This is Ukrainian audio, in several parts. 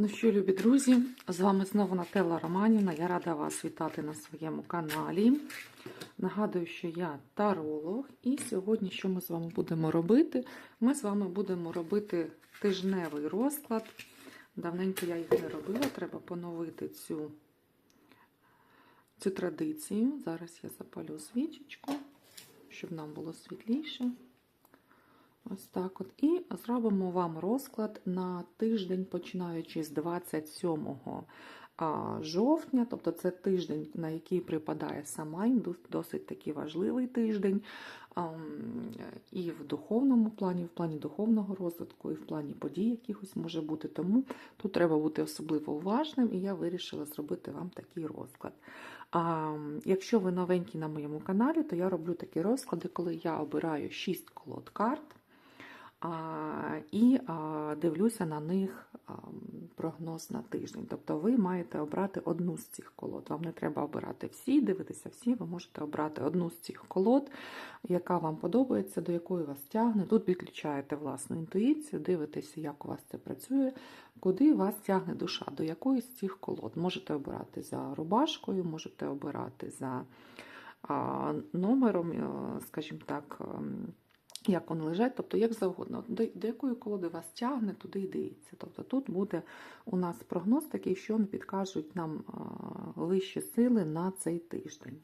Ну що, любі друзі, з вами знову Нателла Романівна. Я рада вас вітати на своєму каналі. Нагадую, що я таролог, і сьогодні, що ми з вами будемо робити? Ми з вами будемо робити тижневий розклад. Давненько я їх не робила, треба поновити цю, цю традицію. Зараз я запалю свічечку, щоб нам було світліше. Ось так от. І зробимо вам розклад на тиждень, починаючи з 27 жовтня, тобто це тиждень, на який припадає Самайн, досить такий важливий тиждень. І в духовному плані, в плані духовного розвитку, і в плані подій якихось може бути. Тому тут треба бути особливо уважним, і я вирішила зробити вам такий розклад. А, Якщо ви новенькі на моєму каналі, то я роблю такі розклади, коли я обираю 6 колод карт. І дивлюся на них прогноз на тиждень. Тобто ви маєте обрати одну з цих колод. Вам не треба обирати всі, дивитися всі, ви можете обрати одну з цих колод, яка вам подобається, до якої вас тягне. Тут відключаєте власну інтуїцію, дивитеся, як у вас це працює, куди вас тягне душа, до якої з цих колод. Можете обирати за рубашкою, можете обирати за номером, скажімо так як вони лежать, тобто як завгодно. До, якої колоди вас тягне, туди й дивіться. Тобто тут буде у нас прогноз такий, що підкажуть нам вищі сили на цей тиждень.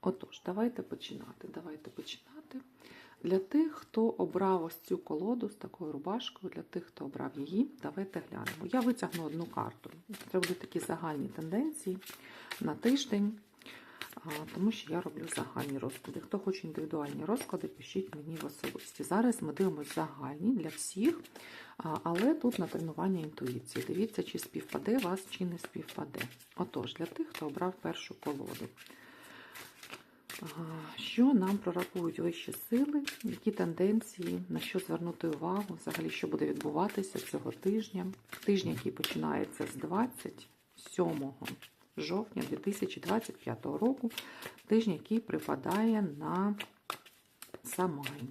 Отож, давайте починати. Давайте починати. Для тих, хто обрав ось цю колоду з такою рубашкою, для тих, хто обрав її, давайте глянемо. Я витягну одну карту. Це будуть такі загальні тенденції на тиждень тому що я роблю загальні розклади. Хто хоче індивідуальні розклади, пишіть мені в особисті. Зараз ми дивимося загальні для всіх, але тут на тренування інтуїції. Дивіться, чи співпаде вас, чи не співпаде. Отож, для тих, хто обрав першу колоду. Що нам прорахують вищі сили, які тенденції, на що звернути увагу, взагалі, що буде відбуватися цього тижня, тижня, який починається з 27 жовтня 2025 року, тиждень, який припадає на Самайн.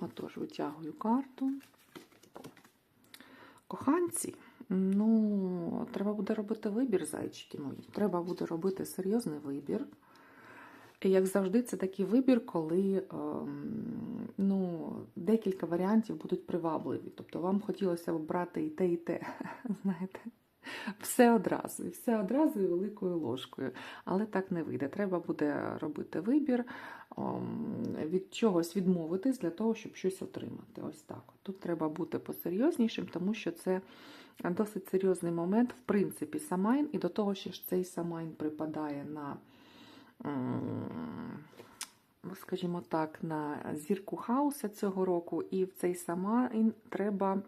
Отож, витягую карту. Коханці, ну, треба буде робити вибір, зайчики мої. Треба буде робити серйозний вибір. І, як завжди, це такий вибір, коли ем, ну, декілька варіантів будуть привабливі. Тобто вам хотілося б брати і те, і те. Знаєте? Все одразу, і все одразу і великою ложкою. Але так не вийде. Треба буде робити вибір, від чогось відмовитись для того, щоб щось отримати. Ось так. Тут треба бути посерйознішим, тому що це досить серйозний момент, в принципі, самайн, і до того, що ж цей самайн припадає на скажімо так, на зірку хаоса цього року, і в цей сама треба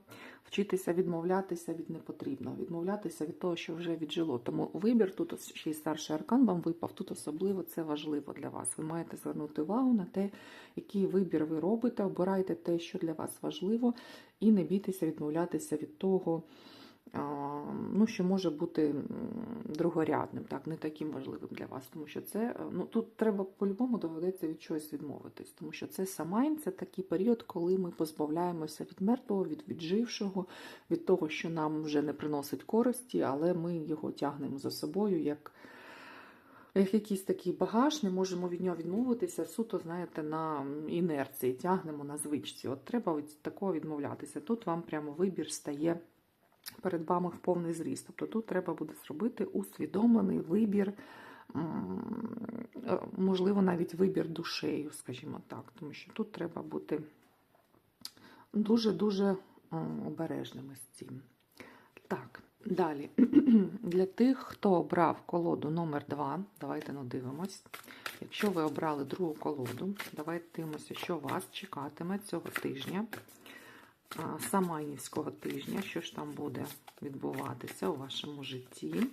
вчитися відмовлятися від непотрібного, відмовлятися від того, що вже віджило. Тому вибір тут ще й старший аркан вам випав. Тут особливо це важливо для вас. Ви маєте звернути увагу на те, який вибір ви робите, обирайте те, що для вас важливо, і не бійтеся відмовлятися від того ну, що може бути другорядним, так, не таким важливим для вас. Тому що це, е, ну, тут треба по-любому доведеться від чогось відмовитись, тому що це самайн, це такий період, коли ми позбавляємося від мертвого, від віджившого, від того, що нам вже не приносить користі, але ми його тягнемо за собою як. Як якийсь такий багаж, не можемо від нього відмовитися, суто, знаєте, на інерції, тягнемо на звичці. От треба від такого відмовлятися. Тут вам прямо вибір стає перед вами в повний зріст. Тобто тут треба буде зробити усвідомлений вибір, е, можливо, навіть вибір душею, скажімо так, тому що тут треба бути дуже-дуже обережними з цим. Так, далі. Для тих, хто обрав колоду номер 2 давайте надивимось. Якщо ви обрали другу колоду, давайте дивимося, що вас чекатиме цього тижня. Самайнівського тижня, що ж там буде відбуватися у вашому житті,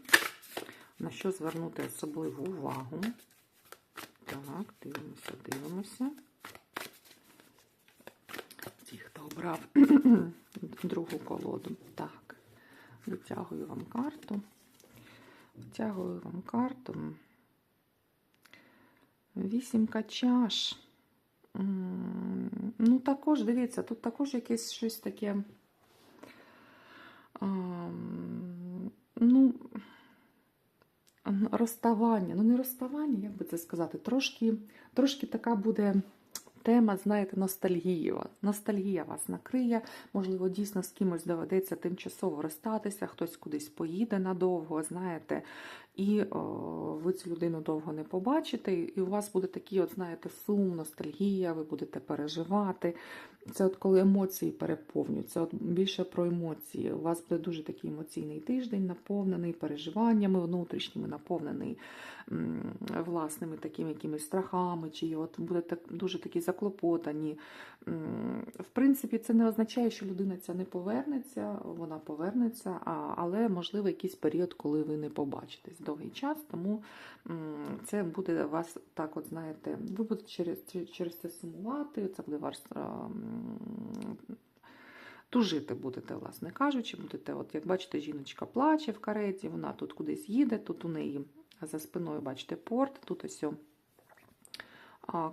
на що звернути особливу увагу. Так, дивимося, дивимося. Ті, хто обрав другу колоду. Так, витягую вам карту. Витягую вам карту. Вісімка чаш. Ну, також, дивіться, тут також якесь щось таке ну, розставання. Ну, не розставання, як би це сказати, трошки, трошки така буде. Тема, знаєте, ностальгії. Ностальгія вас накриє. Можливо, дійсно з кимось доведеться тимчасово розстатися, хтось кудись поїде надовго, знаєте, і о, ви цю людину довго не побачите, і у вас буде такий, от, знаєте, сум, ностальгія, ви будете переживати. Це от коли емоції переповнюють, це от більше про емоції. У вас буде дуже такий емоційний тиждень, наповнений переживаннями внутрішніми, наповнений власними такими якимись страхами, чи от будете дуже такі заклопотані. В принципі, це не означає, що людина ця не повернеться, вона повернеться, але можливо якийсь період, коли ви не побачитесь довгий час, тому це буде вас так, от знаєте, ви будете через, через це сумувати, це буде вас. Тужити будете, власне кажучи, будете, от як бачите, жіночка плаче в кареті, вона тут кудись їде, тут у неї за спиною, бачите, порт, тут ось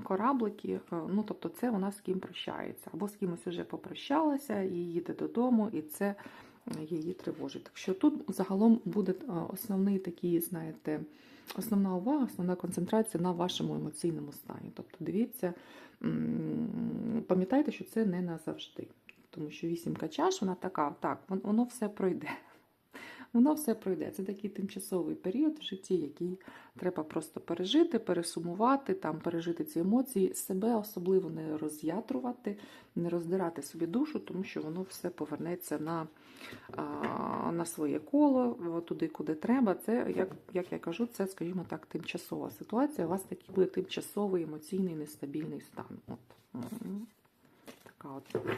кораблики. е, Ну, тобто, це вона з ким прощається. Або з кимось вже попрощалася і їде додому, і це е, її тривожить. Так що тут загалом буде е, основний такий, знаєте, основна увага, основна концентрація на вашому емоційному стані. Тобто, дивіться, пам'ятайте, що це не назавжди. Тому що вісімка чаш, вона така, так, вон- воно все пройде. Воно все пройде. Це такий тимчасовий період в житті, який треба просто пережити, пересумувати, там, пережити ці емоції, себе особливо не роз'ятрувати, не роздирати собі душу, тому що воно все повернеться на, на своє коло, туди, куди треба. Це, як, як я кажу, це, скажімо так, тимчасова ситуація. У вас такий буде тимчасовий емоційний нестабільний стан. От. Така от.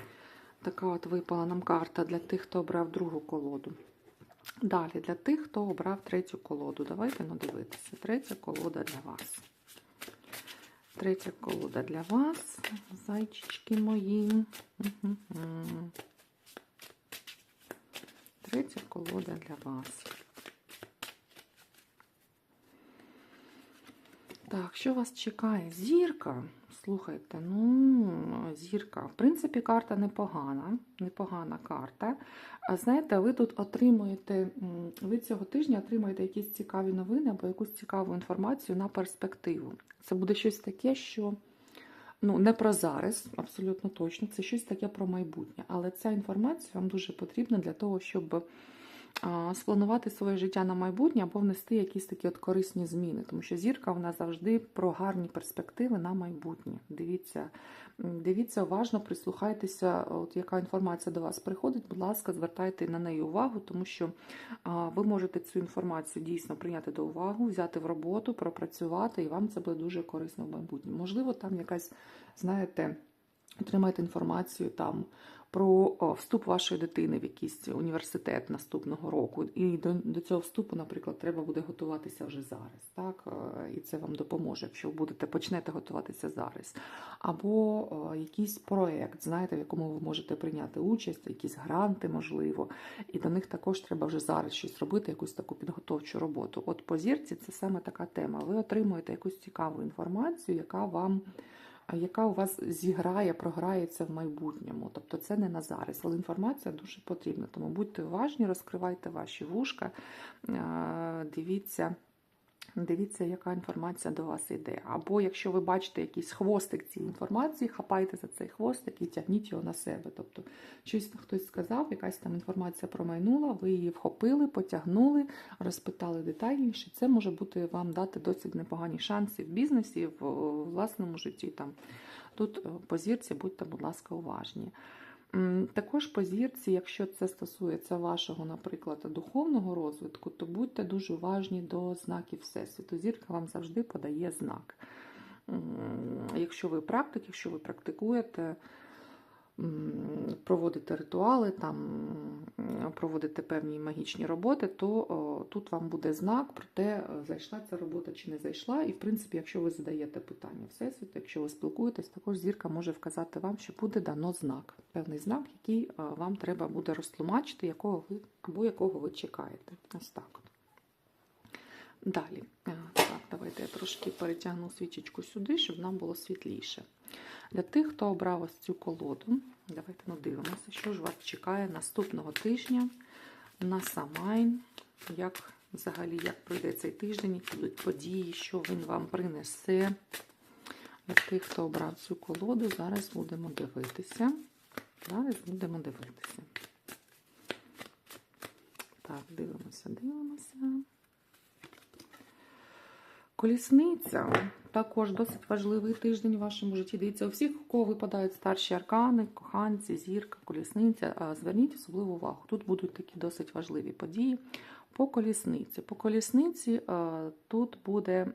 Така от випала нам карта для тих, хто обрав другу колоду. Далі, для тих, хто обрав третю колоду. Давайте ну, дивитися. Третя колода для вас. Третя колода для вас, зайчички мої. Третя колода для вас. Так, що вас чекає? Зірка. Слухайте, ну, зірка. В принципі, карта непогана. Непогана карта. А знаєте, ви тут отримуєте, ви цього тижня отримуєте якісь цікаві новини або якусь цікаву інформацію на перспективу. Це буде щось таке, що ну, не про зараз, абсолютно точно, це щось таке про майбутнє. Але ця інформація вам дуже потрібна для того, щоб спланувати своє життя на майбутнє або внести якісь такі от корисні зміни. Тому що зірка вона завжди про гарні перспективи на майбутнє. Дивіться, дивіться уважно, прислухайтеся, от яка інформація до вас приходить, будь ласка, звертайте на неї увагу, тому що ви можете цю інформацію дійсно прийняти до уваги, взяти в роботу, пропрацювати, і вам це буде дуже корисно в майбутньому. Можливо, там якась, знаєте, отримаєте інформацію там про вступ вашої дитини в якийсь університет наступного року. І до, до цього вступу, наприклад, треба буде готуватися вже зараз. Так? Е, І це вам допоможе, якщо будете почнете готуватися зараз. Або якийсь проєкт, знаєте, в якому ви можете прийняти участь, якісь гранти, можливо. І до них також треба вже зараз щось робити, якусь таку підготовчу роботу. От по зірці це саме така тема. Ви отримуєте якусь цікаву інформацію, яка вам яка у вас зіграє, програється в майбутньому. Тобто це не на зараз, але інформація дуже потрібна. Тому будьте уважні, розкривайте ваші вушка, дивіться. Дивіться, яка інформація до вас йде. Або якщо ви бачите якийсь хвостик цієї інформації, хапайте за цей хвостик і тягніть його на себе. Тобто, щось хтось сказав, якась там інформація промайнула, ви її вхопили, потягнули, розпитали детальніше. Це може бути вам дати досить непогані шанси в бізнесі, в власному житті. Там. Тут е, по зірці будьте, будь ласка, уважні. Також по зірці, якщо це стосується вашого, наприклад, духовного розвитку, то будьте дуже уважні до знаків Всесвіту. Зірка вам завжди подає знак. Якщо ви практик, якщо ви практикуєте, проводите ритуали, там, м, проводите певні магічні роботи, то о, тут вам буде знак про те, е, зайшла ця робота чи не зайшла. І, в принципі, якщо ви задаєте питання Всесвіту, якщо ви спілкуєтесь, також зірка може вказати вам, що буде дано знак, певний знак, який е, вам треба буде розтлумачити, якого ви або якого ви чекаєте. Ось так. Далі, Е, так, давайте я трошки перетягну свічечку сюди, щоб нам було світліше. Для тих, хто обрав ось цю колоду, давайте ну, дивимося, що ж вас чекає наступного тижня на Самайн як взагалі як пройде цей тиждень, які будуть події, що він вам принесе. Для тих, хто обрав цю колоду, зараз будемо дивитися. Зараз будемо дивитися. Так, дивимося, дивимося. Колісниця також досить важливий тиждень в вашому житті. Дивіться, у всіх, у кого випадають старші аркани, коханці, зірка, колісниця. Зверніть особливу увагу. Тут будуть такі досить важливі події. По колісниці. По колісниці тут буде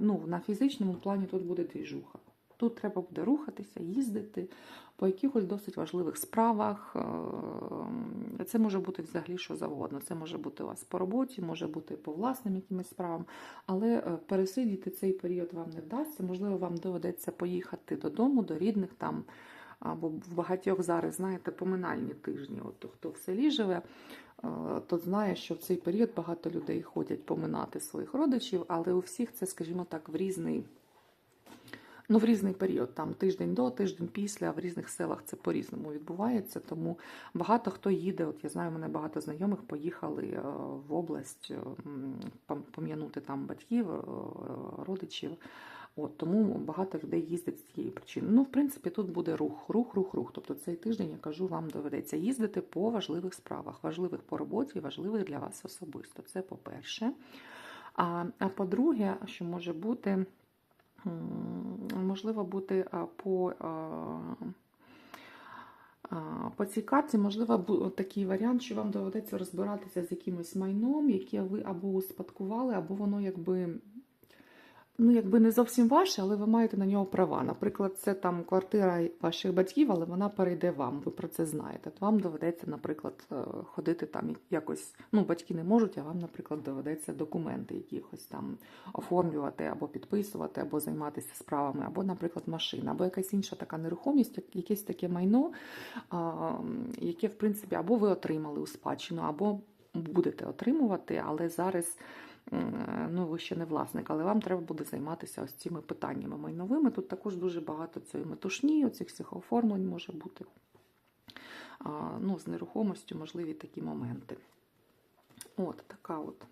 ну, на фізичному плані тут буде двіжуха. Тут треба буде рухатися, їздити по якихось досить важливих справах. Е, Це може бути взагалі що завгодно. Це може бути у вас по роботі, може бути по власним якимось справам, але е, пересидіти цей період вам не вдасться. Можливо, вам доведеться поїхати додому, до рідних там. Або в багатьох зараз, знаєте, поминальні тижні. От хто в селі живе, е, то знає, що в цей період багато людей ходять поминати своїх родичів, але у всіх це, скажімо так, в різний. Ну, в різний період, там тиждень до, тиждень після, в різних селах це по-різному відбувається. Тому багато хто їде. От я знаю, мене багато знайомих поїхали е, в область е, пом'янути там батьків, е, родичів. От тому багато людей їздить з цієї причини. Ну, в принципі, тут буде рух, рух, рух, рух. Тобто цей тиждень, я кажу, вам доведеться їздити по важливих справах, важливих по роботі, важливих для вас особисто. Це по-перше. А, а по-друге, що може бути, можливо бути по. а, а, По цій карті, можливо, такий варіант, що вам доведеться розбиратися з якимось майном, яке ви або успадкували, або воно якби. Ну, якби не зовсім ваше, але ви маєте на нього права. Наприклад, це там квартира ваших батьків, але вона перейде вам. Ви про це знаєте. То вам доведеться, наприклад, е, ходити там якось. Ну, батьки не можуть, а вам, наприклад, доведеться документи якихось там оформлювати або підписувати, або займатися справами, або, наприклад, машина, або якась інша така нерухомість, якесь таке майно, яке, в принципі, або ви отримали у спадщину, або будете отримувати, але зараз. М, Ну, ви ще не власник, але вам треба буде займатися ось цими питаннями майновими. Тут також дуже багато цієї метушні, оцих всіх оформлень може бути. Ну, з нерухомістю можливі такі моменти. От така от.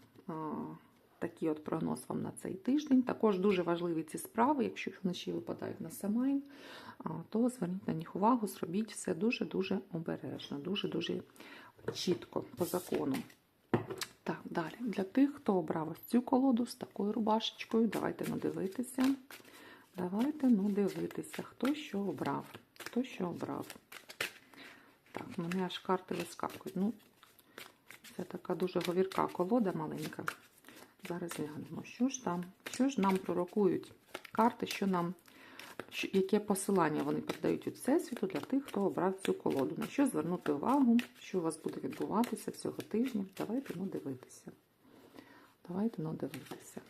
Такий от прогноз вам на цей тиждень. Також дуже важливі ці справи. Якщо вночі випадають на самайн, то зверніть на них увагу, зробіть все дуже-дуже обережно, дуже-дуже чітко по закону. Так, далі. Для тих, хто обрав ось цю колоду з такою рубашечкою, давайте ну дивитися. Давайте ну дивитися, хто що обрав. Хто що обрав. Так, мене аж карти вискакують. Ну, це така дуже говірка колода маленька. Зараз глянемо, що ж там, що ж нам пророкують карти, що нам, яке посилання вони передають від Всесвіту для тих, хто обрав цю колоду. На що звернути увагу, що у вас буде відбуватися цього тижня. Давайте ну дивитися. Давайте ну дивитися.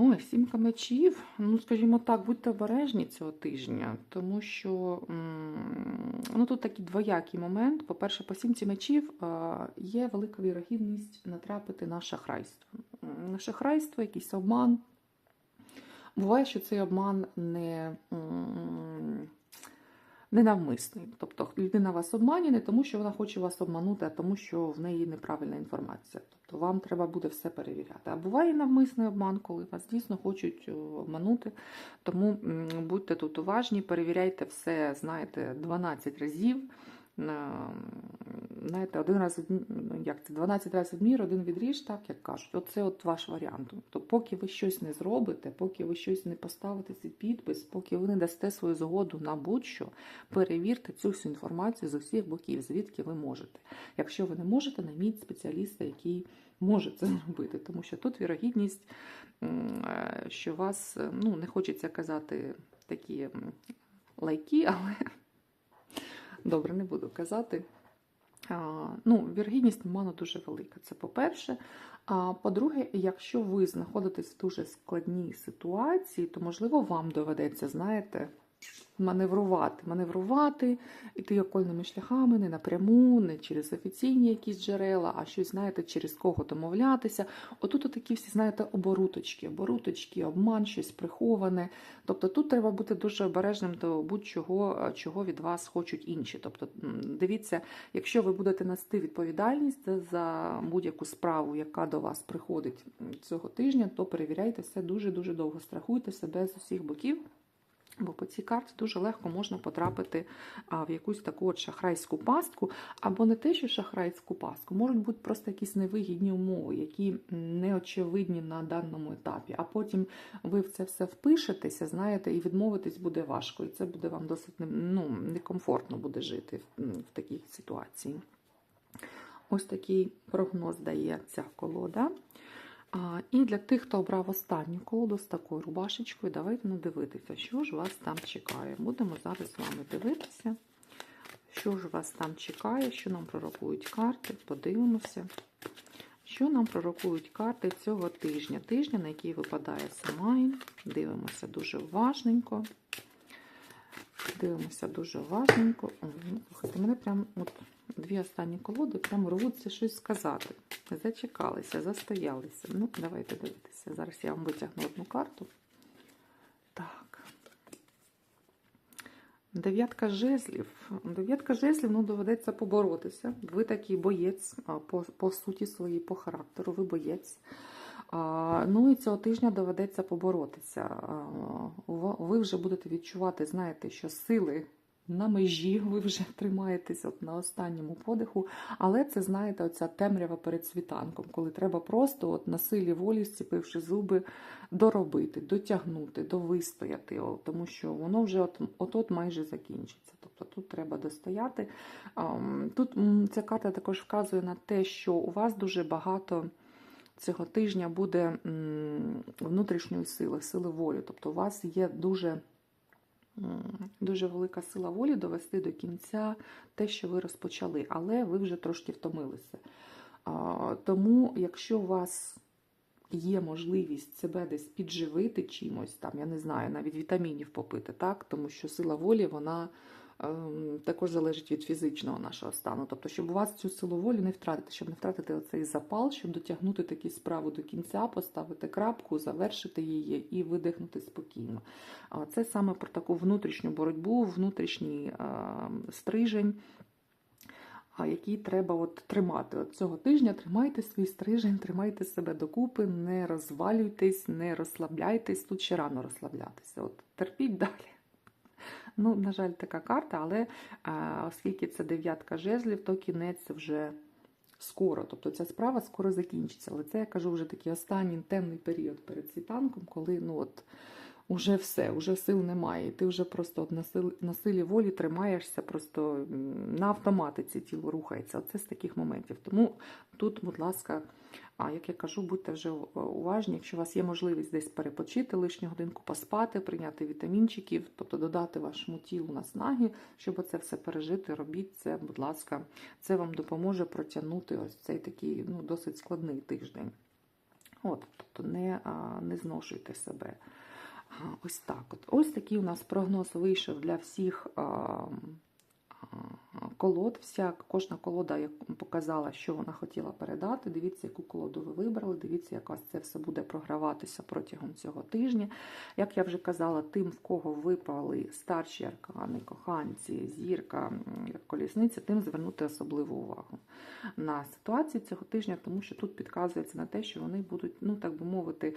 Ой, сімка мечів. Ну, скажімо так, будьте обережні цього тижня, тому що ну, тут такий двоякий момент. По-перше, по сімці мечів є велика вірогідність натрапити на шахрайство. На шахрайство, якийсь обман. Буває, що цей обман не, м, ненавмисний. Тобто людина вас обманює не тому, що вона хоче вас обманути, а тому, що в неї неправильна інформація. Тобто вам треба буде все перевіряти. А буває навмисний обман, коли вас дійсно хочуть е, обманути. Тому будьте тут уважні, перевіряйте все, знаєте, 12 разів. На, знаєте, один раз ну, як це 12 разів мір, один відріж, так як кажуть. Оце от ваш варіант. Тобто, поки ви щось не зробите, поки ви щось не поставите свій підпис, поки ви не дасте свою згоду на будь-що, перевірте цю всю інформацію з усіх боків, звідки ви можете. Якщо ви не можете, найміть спеціаліста, який може це зробити, тому що тут вірогідність, е, що вас е, ну не хочеться казати такі лайки, але добре, не буду казати. Ну, Віргідність туману дуже велика. Це по-перше. А по-друге, якщо ви знаходитесь в дуже складній ситуації, то можливо вам доведеться, знаєте, маневрувати, маневрувати, іти окольними шляхами, не напряму, не через офіційні якісь джерела, а щось, знаєте, через кого домовлятися. Отут такі всі, знаєте, оборуточки, оборуточки, обман, щось приховане. Тобто тут треба бути дуже обережним до будь-чого, чого від вас хочуть інші. Тобто, дивіться, якщо ви будете нести відповідальність за будь-яку справу, яка до вас приходить цього тижня, то перевіряйте все дуже-дуже довго. Страхуйте себе з усіх боків. Бо по цій карті дуже легко можна потрапити в якусь таку от шахрайську пастку, або не те, що шахрайську пастку, можуть бути просто якісь невигідні умови, які не очевидні на даному етапі. А потім ви в це все впишетеся, знаєте, і відмовитись буде важко. І це буде вам досить ну, некомфортно буде жити в такій ситуації. Ось такий прогноз дає ця колода. І для тих, хто обрав останню колоду з такою рубашечкою, давайте ну, дивитися, що ж вас там чекає. Будемо зараз з вами дивитися, що ж вас там чекає, що нам пророкують карти. Подивимося, що нам пророкують карти цього тижня. Тижня, на який випадає Самайн. Дивимося дуже уважненько. Дивимося дуже уважненько. Слухайте, мене прям от дві останні колоди прям рвуться щось сказати. Зачекалися, застоялися. Ну, давайте дивитися. Зараз я вам витягну одну карту. Так. Дев'ятка жезлів. Дев'ятка жезлів, ну, доведеться поборотися. Ви такий боєць, по, по суті своїй, по характеру, ви боєць. Ну і цього тижня доведеться поборотися. Ви вже будете відчувати, знаєте, що сили на межі, ви вже тримаєтесь от на останньому подиху, але це, знаєте, оця темрява перед світанком, коли треба просто от на силі волі, зціпивши зуби, доробити, дотягнути, довистояти, тому що воно вже от, от майже закінчиться. Тобто тут треба достояти. Тут ця карта також вказує на те, що у вас дуже багато цього тижня буде внутрішньої сили, сили волі. Тобто у вас є дуже, дуже велика сила волі довести до кінця те, що ви розпочали, але ви вже трошки втомилися. Тому, якщо у вас є можливість себе десь підживити чимось, там, я не знаю, навіть вітамінів попити, так? тому що сила волі, вона також залежить від фізичного нашого стану. Тобто, щоб у вас цю силу волі не втратити, щоб не втратити оцей запал, щоб дотягнути таку справу до кінця, поставити крапку, завершити її і видихнути спокійно. Це саме про таку внутрішню боротьбу, внутрішній ем, стрижень. а, Який треба от тримати от цього тижня. Тримайте свій стрижень, тримайте себе докупи, не розвалюйтесь, не розслабляйтесь. Тут ще рано розслаблятися. От терпіть далі. Ну, на жаль, така карта, але а, оскільки це дев'ятка жезлів, то кінець вже скоро. Тобто ця справа скоро закінчиться. Але це я кажу вже такий останній темний період перед світанком, коли ну от уже все, уже сил немає. І ти вже просто от на, сил, на силі волі тримаєшся, просто на автоматиці тіло рухається. Оце з таких моментів. Тому тут, будь ласка, а як я кажу, будьте вже уважні, якщо у вас є можливість десь перепочити, лишню годинку поспати, прийняти вітамінчиків, тобто додати вашому тілу наснаги, щоб це все пережити, робіть це, будь ласка, це вам допоможе протягнути ось цей такий ну, досить складний тиждень. От, тобто не, не зношуйте себе. Ось так. От. Ось такий у нас прогноз вийшов для всіх колод. Вся, кожна колода як показала, що вона хотіла передати. Дивіться, яку колоду ви вибрали, дивіться, як у вас це все буде програватися протягом цього тижня. Як я вже казала, тим, в кого випали старші аркани, коханці, зірка, колісниця, тим звернути особливу увагу на ситуацію цього тижня, тому що тут підказується на те, що вони будуть, ну так би мовити,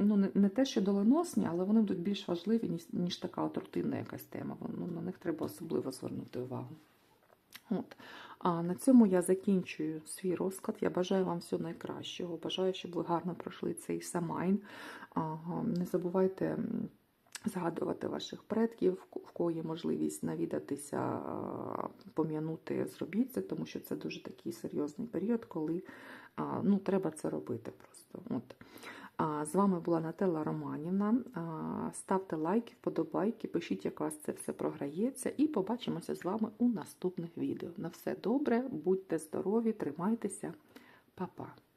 ну не, не те, що доленосні, але вони будуть більш важливі, ніж, ніж така от рутинна якась тема. Ну, на них треба особливо звернути увагу. От. А на цьому я закінчую свій розклад. Я бажаю вам всього найкращого. Бажаю, щоб ви гарно пройшли цей самайн. Не забувайте згадувати ваших предків, в кого є можливість навідатися, пом'янути, зробіть це, тому що це дуже такий серйозний період, коли ну, треба це робити просто. От. З вами була Нателла Романівна. Ставте лайки, вподобайки, пишіть, як вас це все програється, і побачимося з вами у наступних відео. На все добре, будьте здорові, тримайтеся, Па-па!